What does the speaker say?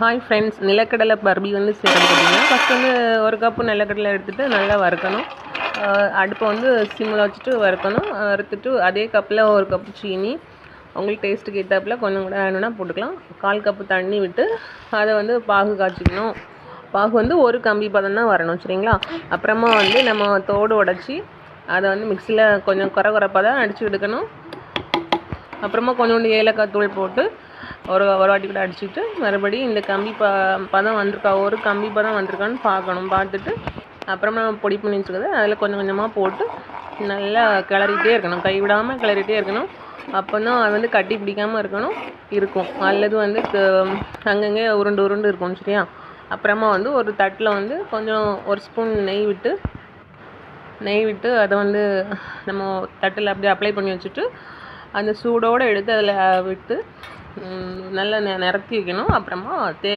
Hi friends நிலக்கடலை பர்பி வந்து செய்கிறது ஃபஸ்ட்டு ஃபஸ்ட் வந்து ஒரு கப்பு நிலக்கடலை எடுத்துகிட்டு நல்லா வறுக்கணும். அடுப்பை வந்து சிம்மில் வச்சுட்டு வறுக்கணும். வறுத்துட்டு அதே கப்பில் ஒரு கப்பு சீனி உங்களுக்கு டேஸ்ட்டுக்கு ஏற்றாப்புல கொஞ்சம் கூட வேணும்னா போட்டுக்கலாம். கால் கப்பு தண்ணி விட்டு அதை வந்து பாகு காய்ச்சிக்கணும். பாகு வந்து ஒரு கம்பி பதம் தான் வரணும் சரிங்களா? அப்புறமா வந்து நம்ம தோடு உடச்சி அதை வந்து மிக்சியில் கொஞ்சம் குறை குறைப்பாக தான் அடித்து எடுக்கணும். அப்புறமா கொஞ்சோண்டு ஏலக்காய் தூள் போட்டு ஒரு ஒரு வாட்டி கூட அடிச்சுட்டு மறுபடியும் இந்த கம்பி ப பதம் வந்திருக்கா ஒரு கம்பி பதம் வந்திருக்கான்னு பார்க்கணும் பார்த்துட்டு அப்புறமா நம்ம பொடி பண்ணி வச்சுக்கிறது அதில் கொஞ்சம் கொஞ்சமாக போட்டு நல்லா கிளறிட்டே இருக்கணும். கைவிடாமல் கிளறிட்டே இருக்கணும். அப்போ தான் அது வந்து கட்டி பிடிக்காமல் இருக்கணும் இருக்கும். அல்லது வந்து அங்கங்கே உருண்டு உருண்டு இருக்கும் சரியா? அப்புறமா வந்து ஒரு தட்டில் வந்து கொஞ்சம் ஒரு ஸ்பூன் நெய் விட்டு நெய் விட்டு அதை வந்து நம்ம தட்டில் அப்படியே அப்ளை பண்ணி வச்சுட்டு அந்த சூடோடு எடுத்து அதில் விட்டு நல்லா நெ நிரப்பி வைக்கணும். அப்புறமா தே